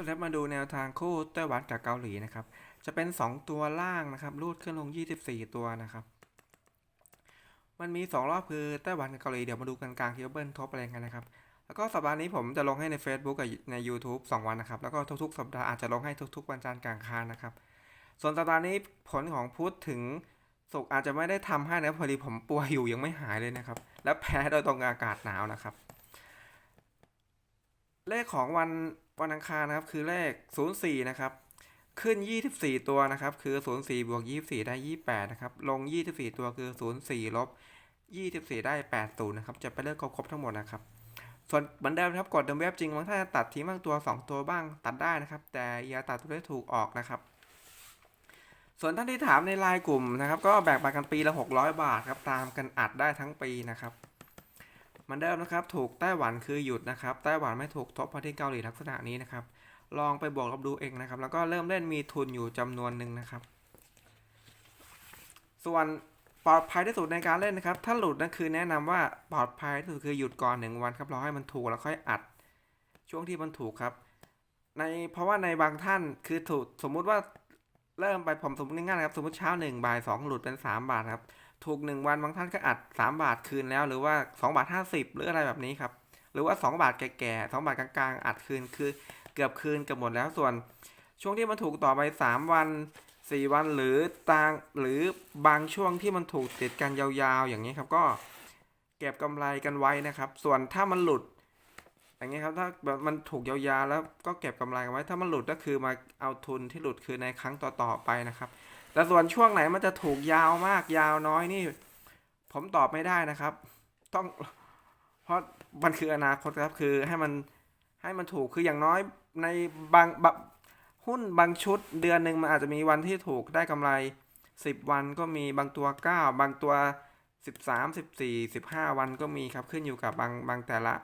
สเต็ปมาดูแนวทางคู่ไต้หวันกับเกาหลีนะครับ จะเป็น 2 ตัวล่างนะครับรูดขึ้นลง 24 ตัวนะครับ มันมี 2 รอบคือไต้หวันกับเกาหลีเดี๋ยวมาดูกันกลางที่เบิ้ลทบอะไรกันนะครับ แล้วก็สัปดาห์นี้ผมจะลงให้ใน Facebook กับใน YouTube 2 วันนะครับ แล้วก็ทุกๆ สัปดาห์อาจจะลงให้ทุกๆ วันจันทร์กลางคานนะครับ ส่วนสัปดาห์นี้ผลของพุธถึงศุกร์อาจจะไม่ได้ทำให้นะพอดีผมป่วยอยู่ยังไม่หายเลยนะครับ และแพ้โดยตรงอากาศหนาวนะครับ เลขของวันวันอังคารนะครับ คือเลข 04 นะครับ ขึ้น 24 ตัวนะครับ คือ 04บวก24 ได้ 28 นะครับ ลง 24 ตัวคือ 04ลบ24 ได้ 80 นะครับ จะไปเลขครบทั้งหมดนะครับส่วนเหมือนเดิมนะครับกดเดิมเว็บจริงบางท่านจะตัดทิ้งบางตัว 2 ตัวบ้างตัดได้นะครับ แต่อย่าตัดตัวได้ถูกออกนะครับ ส่วนท่านที่ถามในไลน์กลุ่มนะครับ ก็แบ่งปันกันปีละ 600 บาทครับตามกันอัดได้ทั้งปีนะครับ มือนเดิมนะครับ ถูกไต้หวันคือหยุดนะครับ ไต้หวันไม่ถูกทบเพราะที่เกาหลีลักษณะนี้นะครับ ลองไปบวกลบดูเองนะครับ แล้วก็เริ่มเล่นมีทุนอยู่จำนวนหนึ่งนะครับ ส่วนปลอดภัยที่สุดในการเล่นนะครับ ถ้าหลุดนั่นคือแนะนำว่าปลอดภัยที่สุดคือหยุดก่อนหนึ่งวันครับรอให้มันถูกแล้วค่อยอัด ช่วงที่มันถูกครับ ในเพราะว่าในบางท่านคือถูกสมมุติว่าเริ่มไปผมสมมติง่ายๆนะครับ สมมติเช้าหนึ่งบ่ายสองหลุดเป็นสามบาทครับ ถูกหนึ่งวันบางท่านก็อัดสามบาทคืนแล้ว หรือว่าสองบาทห้าสิบหรืออะไรแบบนี้ครับหรือว่าสองบาทแก่ๆสองบาทกลางๆ อัดคืนคือเกือบคืนเกือบหมดแล้วส่วน ช่วงที่มันถูกต่อไปสามวันสี่วันหรือต่างหรือบางช่วงที่มันถูกติดกันยาวๆ อย่างนี้ครับก็เก็บกำไรกันไว้นะครับ ส่วนถ้ามันหลุด อย่างนี้ครับถ้าแบบมันถูกยาวๆแล้วก็เก็บกำไรกันไว้ ถ้ามันหลุดก็คือมาเอาทุนที่หลุดคือในครั้งต่อๆไปนะครับ แต่ส่วนช่วงไหนมันจะถูกยาวมากยาวน้อยนี่ ผมตอบไม่ได้นะครับ ต้อง เพราะมันคืออนาคตครับคือให้มันให้มันถูกคืออย่างน้อยในบางบะหุ้นบางชุดเดือนหนึ่งมันอาจจะมีวันที่ถูกได้กำไร 10 วันก็มีบางตัว 9 บางตัว 13 14 15 วันก็มีครับขึ้นอยู่กับบางบางแต่ละ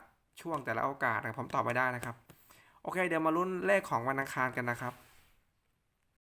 ช่วงแต่ละโอกาสนะครับผมตอบไม่ได้นะครับ โอเค เดี๋ยวมาลุ้นเลขของวันอังคารกันนะครับ